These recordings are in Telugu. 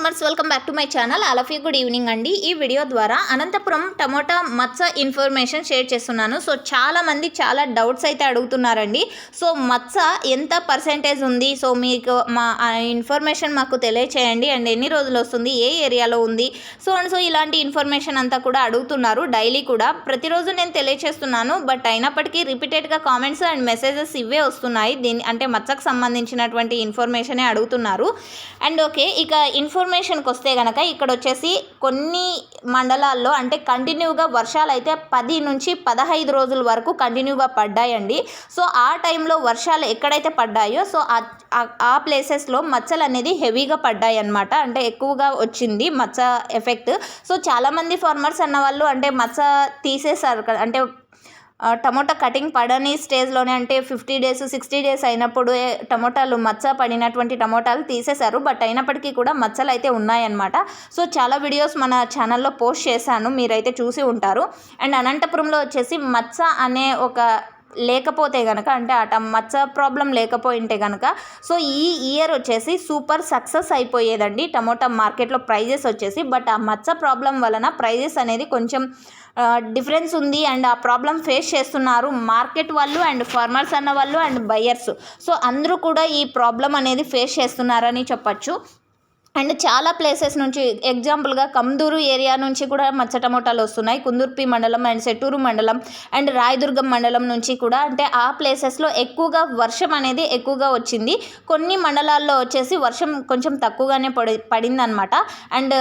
Farmers welcome back to my channel అలఫీ good evening అండి. ఈ వీడియో ద్వారా అనంతపురం టమోటా మత్స ఇన్ఫర్మేషన్ షేర్ చేస్తున్నాను. సో చాలామంది చాలా డౌట్స్ అయితే అడుగుతున్నారండి. సో మత్స ఎంత పర్సెంటేజ్ ఉంది? సో మీకు మా ఇన్ఫర్మేషన్ మాకు తెలియచేయండి. అండ్ ఎన్ని రోజులు వస్తుంది? ఏ ఏరియాలో ఉంది? సో అండ్ సో ఇలాంటి ఇన్ఫర్మేషన్ అంతా కూడా అడుగుతున్నారు డైలీ కూడా. ప్రతిరోజు నేను తెలియచేస్తున్నాను. బట్ అయినప్పటికీ రిపీటెడ్గా కామెంట్స్ అండ్ మెసేజెస్ ఇవే వస్తున్నాయి. దీని అంటే మత్సకు సంబంధించినటువంటి ఇన్ఫర్మేషనే అడుగుతున్నారు. అండ్ ఓకే ఇక ఇన్ఫర్మేషన్కి వస్తే కనుక ఇక్కడ వచ్చేసి కొన్ని మండలాల్లో అంటే కంటిన్యూగా వర్షాలు అయితే పది నుంచి పదహైదు రోజుల వరకు కంటిన్యూగా పడ్డాయండి. సో ఆ టైంలో వర్షాలు ఎక్కడైతే పడ్డాయో సో ఆ- ప్లేసెస్లో మచ్చలు అనేది హెవీగా పడ్డాయి అనమాట అంటే ఎక్కువగా వచ్చింది మచ్చ ఎఫెక్ట్. సో చాలామంది ఫార్మర్స్ అన్న వాళ్ళు అంటే మచ్చ తీసేశారు అంటే టమోటా కటింగ్ పడని స్టేజ్లోనే అంటే ఫిఫ్టీ డేస్ సిక్స్టీ డేస్ అయినప్పుడు టమోటాలు మచ్చ పడినటువంటి టమోటాలు తీసేశారు. బట్ అయినప్పటికీ కూడా మచ్చలు అయితే ఉన్నాయన్నమాట. సో చాలా వీడియోస్ మన ఛానల్లో పోస్ట్ చేశాను. మీరైతే చూసి ఉంటారు. అండ్ అనంతపురంలో వచ్చేసి మచ్చ అనే ఒక లేకపోతే కనుక అంటే అట మచ్చ ప్రాబ్లం లేకపోయింటే కనుక సో ఈ ఇయర్ వచ్చేసి సూపర్ సక్సెస్ అయిపోయేదండి. టమోటా మార్కెట్లో ప్రైజెస్ వచ్చేసి బట్ ఆ మచ్చ ప్రాబ్లం వలన ప్రైజెస్ అనేది కొంచెం డిఫరెన్స్ ఉంది. అండ్ ఆ ప్రాబ్లం ఫేస్ చేస్తున్నారు మార్కెట్ వాళ్ళు అండ్ ఫార్మర్స్ అన్న వాళ్ళు అండ్ బయ్యర్స్ సో అందరూ కూడా ఈ ప్రాబ్లం అనేది ఫేస్ చేస్తున్నారని చెప్పచ్చు. అండ్ చాలా ప్లేసెస్ నుంచి ఎగ్జాంపుల్గా కందూరు ఏరియా నుంచి కూడా మచ్చ టమోటాలు వస్తున్నాయి. కుందుర్పి మండలం అండ్ సెట్టూరు మండలం అండ్ రాయదుర్గం మండలం నుంచి కూడా. అంటే ఆ ప్లేసెస్లో ఎక్కువగా వర్షం అనేది ఎక్కువగా వచ్చింది. కొన్ని మండలాల్లో వచ్చేసి వర్షం కొంచెం తక్కువగానే పడి పడిందనమాట అండ్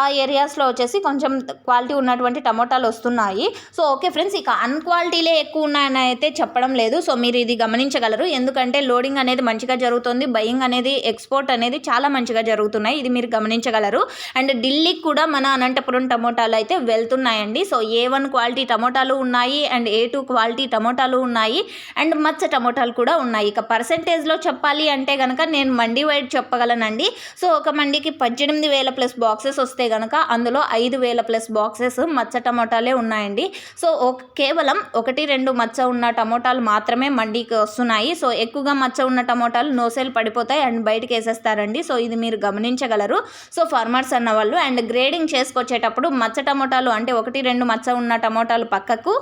ఆ ఏరియాస్లో వచ్చేసి కొంచెం క్వాలిటీ ఉన్నటువంటి టమోటాలు వస్తున్నాయి. సో ఓకే ఫ్రెండ్స్ ఇక అన్క్వాలిటీలే ఎక్కువ ఉన్నాయని అయితే చెప్పడం లేదు. సో మీరు ఇది గమనించగలరు. ఎందుకంటే లోడింగ్ అనేది మంచిగా జరుగుతుంది. బయింగ్ అనేది ఎక్స్పోర్ట్ అనేది చాలా మంచిగా జరుగుతున్నాయి. ఇది మీరు గమనించగలరు. అండ్ ఢిల్లీకి కూడా మన అనంతపురం టమోటాలు అయితే వెళ్తున్నాయండి. సో ఏ వన్ క్వాలిటీ టమోటాలు ఉన్నాయి అండ్ ఏ టూ క్వాలిటీ టమోటాలు ఉన్నాయి అండ్ మచ్చ టమోటాలు కూడా ఉన్నాయి. ఇక పర్సెంటేజ్లో చెప్పాలి అంటే కనుక నేను మండీ వైడ్ చెప్పగలనండి. సో ఒక మండీకి పద్దెనిమిది వేల ప్లస్ బాక్సెస్ వస్తే కనుక అందులో ఐదు వేల ప్లస్ బాక్సెస్ మచ్చ టమోటాలే ఉన్నాయండి. సో ఒక- కేవలం ఒకటి రెండు మచ్చ ఉన్న టమోటాలు మాత్రమే మండీకి వస్తున్నాయి. సో ఎక్కువగా మచ్చ ఉన్న టమోటాలు నోసేలు పడిపోతాయి అండ్ బయటకు వేసేస్తారండి సో ఇది మీరు గమనించగలరు సో ఫార్మర్స్ అన్న వాళ్ళు అండ్ గ్రేడింగ్ చేసుకొచ్చేటప్పుడు మచ్చ టమోటాలు అంటే ఒకటి రెండు మచ్చ ఉన్న టమోటాలు పక్కకు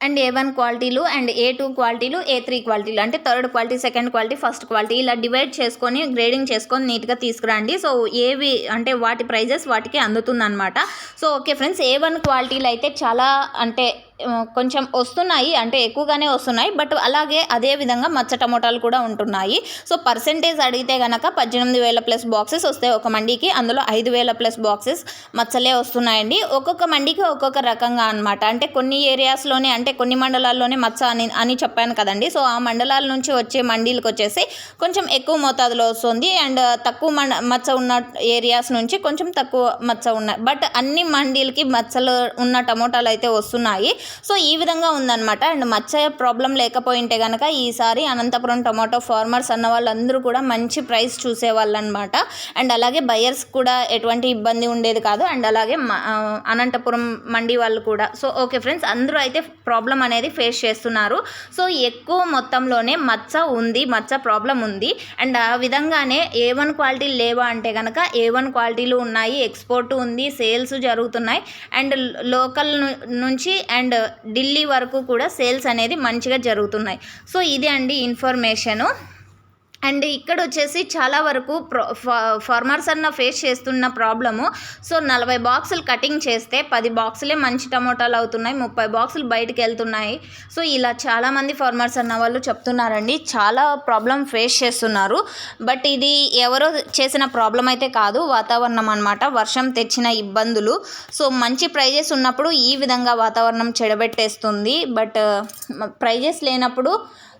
అండ్ ఏ వన్ క్వాలిటీలు అండ్ ఏ టూ క్వాలిటీలు ఏ త్రీ క్వాలిటీలు అంటే third quality second quality first quality ఇలా డివైడ్ చేసుకొని గ్రేడింగ్ చేసుకొని నీట్గా తీసుకురండి. సో ఏవి అంటే వాటి ప్రైజెస్ వాటికి అందుతుందన్నమాట. So okay friends A one క్వాలిటీలు అయితే చాలా అంటే కొంచెం వస్తున్నాయి అంటే ఎక్కువగానే వస్తున్నాయి బట్ అలాగే అదే విధంగా మచ్చ టమోటాలు కూడా ఉంటున్నాయి. సో పర్సెంటేజ్ అడిగితే కనుక పద్దెనిమిది వేల ప్లస్ బాక్సెస్ వస్తాయి ఒక మండీకి అందులో ఐదు వేల ప్లస్ బాక్సెస్ మచ్చలే వస్తున్నాయండి. ఒక్కొక్క మండీకి ఒక్కొక్క రకంగా అనమాట అంటే కొన్ని ఏరియాస్లోనే అంటే కొన్ని మండలాల్లోనే మచ్చ అని అని చెప్పాను కదండి. సో ఆ మండలాల నుంచి వచ్చే మండీలకు వచ్చేసి కొంచెం ఎక్కువ మోతాదులో వస్తుంది. అండ్ తక్కువ మండ మచ్చ ఉన్న ఏరియాస్ నుంచి కొంచెం తక్కువ మచ్చ ఉన్నాయి బట్ అన్ని మండీలకి మచ్చలు ఉన్న టమోటాలు అయితే వస్తున్నాయి. సో ఈ విధంగా ఉందన్నమాట. అండ్ మచ్చ ప్రాబ్లం లేకపోయింటే కనుక ఈసారి అనంతపురం టమాటో ఫార్మర్స్ అన్న వాళ్ళందరూ కూడా మంచి ప్రైస్ చూసేవాళ్ళు అనమాట అండ్ అలాగే బయర్స్ కూడా ఎటువంటి ఇబ్బంది ఉండేది కాదు. అండ్ అలాగే అనంతపురం మండి వాళ్ళు కూడా. సో ఓకే ఫ్రెండ్స్ అందరూ అయితే ప్రాబ్లం అనేది ఫేస్ చేస్తున్నారు. సో ఎక్కువ మొత్తంలోనే మచ్చ ఉంది మచ్చ ప్రాబ్లం ఉంది. అండ్ ఆ విధంగానే ఏ వన్ క్వాలిటీ లేవా అంటే కనుక ఏ వన్ క్వాలిటీలు ఉన్నాయి ఎక్స్పోర్ట్ ఉంది సేల్స్ జరుగుతున్నాయి. అండ్ లోకల్ నుంచి అండ్ ఢిల్లీ వరకు కూడా సేల్స్ అనేది మంచిగా జరుగుతున్నాయి. సో ఇది అండి ఇన్ఫర్మేషను. అండ్ ఇక్కడ వచ్చేసి చాలా వరకు ప్రో ఫార్మర్స్ అన్న ఫేస్ చేస్తున్న ప్రాబ్లము. సో నలభై బాక్సులు కటింగ్ చేస్తే పది బాక్సులే మంచి టమోటాలు అవుతున్నాయి ముప్పై బాక్సులు బయటకు వెళ్తున్నాయి సో ఇలా చాలామంది ఫార్మర్స్ అన్న వాళ్ళు చెప్తున్నారండి. చాలా ప్రాబ్లం ఫేస్ చేస్తున్నారు. బట్ ఇది ఎవరో చేసిన ప్రాబ్లం అయితే కాదు వాతావరణం అనమాట వర్షం తెచ్చిన ఇబ్బందులు. సో మంచి ప్రైజెస్ ఉన్నప్పుడు ఈ విధంగా వాతావరణం చెడబెట్టేస్తుంది. బట్ ప్రైజెస్ లేనప్పుడు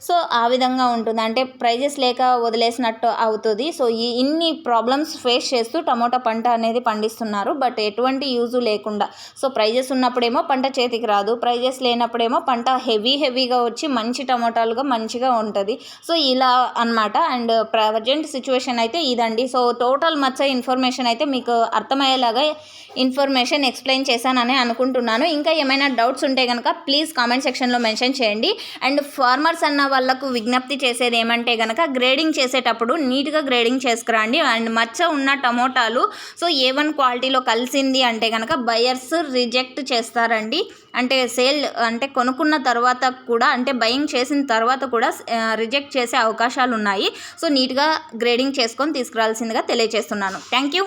సో ఆ విధంగా ఉంటుంది. అంటే ప్రైజెస్ లేక వదిలేసినట్టు అవుతుంది. సో ఈ ఇన్ని ప్రాబ్లమ్స్ ఫేస్ చేస్తూ టమోటా పంట అనేది పండిస్తున్నారు. బట్ ఎటువంటి యూజు లేకుండా సో ప్రైజెస్ ఉన్నప్పుడేమో పంట చేతికి రాదు. ప్రైజెస్ లేనప్పుడేమో పంట హెవీ హెవీగా వచ్చి మంచి టమోటాలుగా మంచిగా ఉంటుంది. సో ఇలా అన్నమాట. అండ్ ప్రజెంట్ సిచ్యువేషన్ అయితే ఇదండి. సో టోటల్ మచ్చ ఇన్ఫర్మేషన్ అయితే మీకు అర్థమయ్యేలాగా ఇన్ఫర్మేషన్ ఎక్స్ప్లెయిన్ చేశానని అనుకుంటున్నాను. ఇంకా ఏమైనా డౌట్స్ ఉంటే కనుక ప్లీజ్ కామెంట్ సెక్షన్లో మెన్షన్ చేయండి. అండ్ ఫార్మర్స్ అన్న వాళ్ళకు విజ్ఞప్తి చేసేది ఏమంటే కనుక గ్రేడింగ్ చేసేటప్పుడు నీట్గా గ్రేడింగ్ చేసుకురండి. అండ్ మచ్చ ఉన్న టమోటాలు సో ఏ వన్ క్వాలిటీలో కలిసింది అంటే కనుక బయర్స్ రిజెక్ట్ చేస్తారండి. అంటే సేల్ అంటే కొనుక్కున్న తర్వాత కూడా అంటే బయింగ్ చేసిన తర్వాత కూడా రిజెక్ట్ చేసే అవకాశాలు ఉన్నాయి సో నీట్గా గ్రేడింగ్ చేసుకొని తీసుకురావాల్సిందిగా తెలియజేస్తున్నాను. Thank you